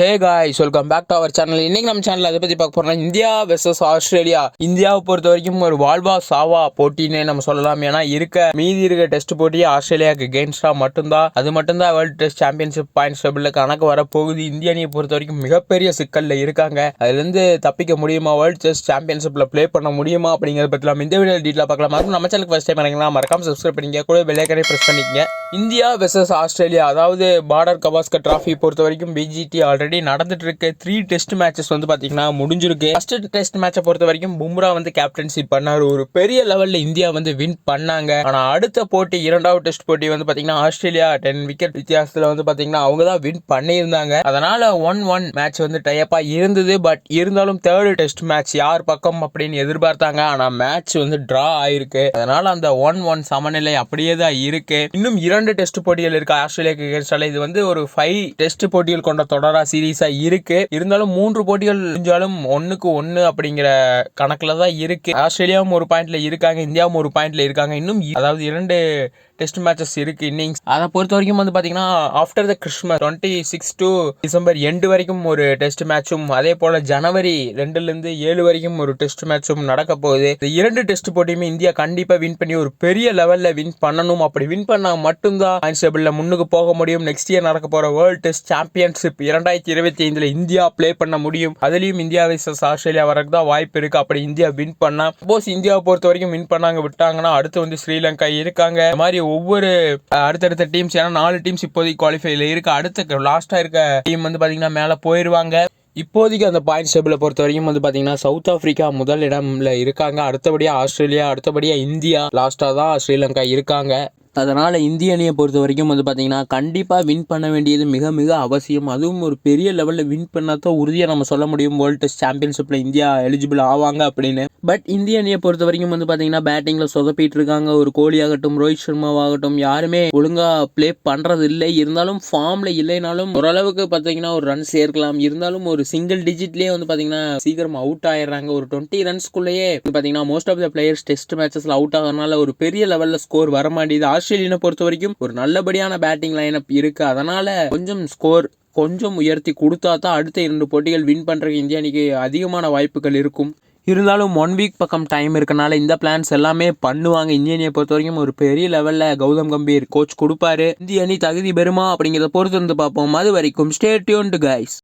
Hey guys welcome back to our channel இன்னைக்கு நம்ம channel அதை பற்றி பார்க்க போகிறோம் இந்தியா வெர்சஸ் ஆஸ்திரேலியா இந்தியாவை பொறுத்த வரைக்கும் ஒரு வாழ்வா சாவா போட்டின்னு நம்ம சொல்லலாம். ஏன்னா இருக்க மீதி இருக்க டெஸ்ட் போட்டி ஆஸ்திரேலியாவுக்கு கெயின்ஸ்டா மட்டும்தான். அது மட்டும்தான் வேர்ல்டு டெஸ்ட் சாம்பியன்ஷிப் பாயிண்ட்ஸ் டேபிளில் கணக்கு வர போகுது இந்திய அணியை பொறுத்த வரைக்கும் மிகப்பெரிய சிக்கலில் இருக்காங்க. அதுலேருந்து தப்பிக்க முடியுமா? வேர்ல்டு டெஸ்ட் சாம்பியன்ஷிப்பில் ப்ளே பண்ண முடியுமா? அப்படிங்கிறத பற்றி நம்ம இந்த வீடியோ டீட்டெயிலாக பார்க்கலாம். அதுவும் நம்ம சேனலுக்கு ஃபஸ்ட் டைம் இறங்கலாம் மறக்காம சப்ஸ்கிரைப் பண்ணிக்க கூட பெல்லைக்கனே ப்ரெஸ் பண்ணிக்கங்க. இந்தியா வெர்சஸ் ஆஸ்திரேலியா அதாவது பார்டர் கவாஸ்கர் டிராஃபி பொறுத்த வரைக்கும் பிஜிடி ஆல்ரெடி நடந்துட்டு இருக்கு த்ரீ டெஸ்ட் மேட்சஸ் வந்து பார்த்தீங்கன்னா முடிஞ்சிருக்கு. ஃபர்ஸ்ட் டெஸ்ட் மேட்சை பொறுத்த வரைக்கும் பும்ரா வந்து கேப்டன்சி பண்ணார். ஒரு பெரிய லெவலில் இந்தியா வந்து வின் பண்ணாங்க. ஆனால் அடுத்த போட்டி இரண்டாவது டெஸ்ட் போட்டி வந்து பார்த்தீங்கன்னா ஆஸ்திரேலியா. டென் விக்கெட் வித்தியாசத்தில் வந்து பார்த்தீங்கன்னா அவங்க தான் வின் பண்ணியிருந்தாங்க. அதனால ஒன் ஒன் மேட்ச் வந்து டைப்பாக இருந்தது. பட் இருந்தாலும் தேர்டு டெஸ்ட் மேட்ச் யார் பக்கம் அப்படின்னு எதிர்பார்த்தாங்க. ஆனால் மேட்ச் வந்து டிரா ஆயிருக்கு. அதனால அந்த ஒன் ஒன் சமநிலை அப்படியே தான் இருக்கு. இன்னும் இரண்டு டெஸ்ட் போட்டிகள் இருக்கு. ஆஸ்திரேலியா எகேன்ஸ்டால இது வந்து ஒரு ஃபைவ் டெஸ்ட் போட்டிகள் கொண்ட தொடராக சீரீஸா இருக்கு. இருந்தாலும் மூன்று போட்டிகள் முடிஞ்சாலும் ஒன்றுக்கு ஒன்னு அப்படிங்கிற கணக்குல தான் இருக்கு. ஆஸ்திரேலியாவும் ஒரு பாயிண்ட்ல இருக்காங்க இந்தியாவும் ஒரு பாயிண்ட்ல இருக்காங்க. இன்னும் அதாவது இரண்டு டெஸ்ட் மேட்சஸ் இருக்கு இன்னிங்ஸ் அதை பொறுத்த வரைக்கும் வந்து பாத்தீங்கன்னா after the Christmas twenty six to December end வரைக்கும் ஒரு டெஸ்ட் மேட்சும் அதே போல ஜனவரி ரெண்டுல இருந்து ஏழு வரைக்கும் ஒரு டெஸ்ட் மேட்சும் நடக்க போகுது. இந்த இரண்டு டெஸ்ட் போட்டியுமே இந்தியா கண்டிப்பா வின் பண்ணி ஒரு பெரிய லெவல்ல வின் பண்ணணும். அப்படி வின் பண்ணா மட்டும்தான் பாயிண்ட்ஸ் முன்னுக்கு போக முடியும். நெக்ஸ்ட் இயர் நடக்க போற வேர்ல்ட் டெஸ்ட் சாம்பியன்ஷிப் இரண்டாயிரத்தி இருபத்தி ஐந்துல இந்தியா ப்ளே பண்ண முடியும். அதுலயும் இந்தியா வர்சஸ் ஆஸ்திரேலியா வரக்கு தான் வாய்ப்பு இருக்கு. அப்படி இந்தியா வின் பண்ணா சப்போஸ் இந்தியாவை பொறுத்த வரைக்கும் வின் பண்ணாங்க விட்டாங்கன்னா அடுத்து வந்து ஸ்ரீலங்கா இருக்காங்க. இந்த மாதிரி ஒவ்வொரு அடுத்தடுத்த டீம்ஸ் ஏன்னா நாலு டீம்ஸ் இப்போதைக்கு குவாலிஃபைல இருக்கு. அடுத்த லாஸ்டா இருக்க டீம் வந்து பாத்தீங்கன்னா மேல போயிருவாங்க. இப்போதைக்கு அந்த பாயிண்ட்ஸ் டேபிளை பொறுத்த வரைக்கும் வந்து பார்த்தீங்கன்னா சவுத் ஆஃப்ரிக்கா முதல் இடம்ல இருக்காங்க. அடுத்தபடியாக ஆஸ்திரேலியா அடுத்தபடியாக இந்தியா லாஸ்ட்டாக தான் ஸ்ரீலங்கா இருக்காங்க. அதனால் இந்திய அணியை பொறுத்த வரைக்கும் வந்து பார்த்தீங்கன்னா கண்டிப்பாக வின் பண்ண வேண்டியது மிக மிக அவசியம். அதுவும் ஒரு பெரிய லெவலில் வின் பண்ணால் தான் உறுதியாக நம்ம சொல்ல முடியும் வேர்ல்டு டெஸ்ட் சாம்பியன்ஷிப்பில் இந்தியா எலிஜிபிள் ஆவாங்க அப்படின்னு. பட் இந்திய அணியை பொறுத்த வரைக்கும் வந்து பார்த்தீங்கன்னா பேட்டிங்கில் சொதப்பிட்டு இருக்காங்க. ஒரு கோலி ஆகட்டும் ரோஹித் சர்மாவாகட்டும் யாருமே ஒழுங்காக ப்ளே பண்ணுறது இல்லை. இருந்தாலும் ஃபார்மில் இல்லைனாலும் ஓரளவுக்கு பார்த்தீங்கன்னா ஒரு ரன்ஸ் சேர்க்கலாம் இருந்தாலும் ஒரு சிங்கிள் டிஜிட்லேயே வந்து பார்த்தீங்கன்னா சீக்கிரம் அவுட் ஆயிடுறாங்க. ஒரு டுவெண்ட்டி ரன்ஸ்குள்ளேயே பார்த்தீங்கன்னா most of the players test மேட்சஸில் out ஆகிறதுனால ஒரு பெரிய லெவலில் ஸ்கோர் வர மாட்டேங்குது. ஆஸ்திரேலியனை பொறுத்த வரைக்கும் ஒரு நல்லபடியான பேட்டிங் லைனப் இருக்கு. அதனால கொஞ்சம் ஸ்கோர் கொஞ்சம் உயர்த்தி கொடுத்தா தான் அடுத்த இரண்டு போட்டிகள் வின் பண்ணுறதுக்கு இந்திய அணிக்கு அதிகமான வாய்ப்புகள் இருக்கும். இருந்தாலும் ஒன் வீக் பக்கம் டைம் இருக்கனால இந்த பிளான்ஸ் எல்லாமே பண்ணுவாங்க. இந்திய அணியை பொறுத்த வரைக்கும் ஒரு பெரிய லெவலில் கௌதம் கம்பீர் கோச் கொடுப்பாரு. இந்திய அணி தகுதி பெறுமா அப்படிங்கிறத பொறுத்து வந்து பார்ப்போம். அது வரைக்கும் ஸ்டே டியூன்டு கைஸ்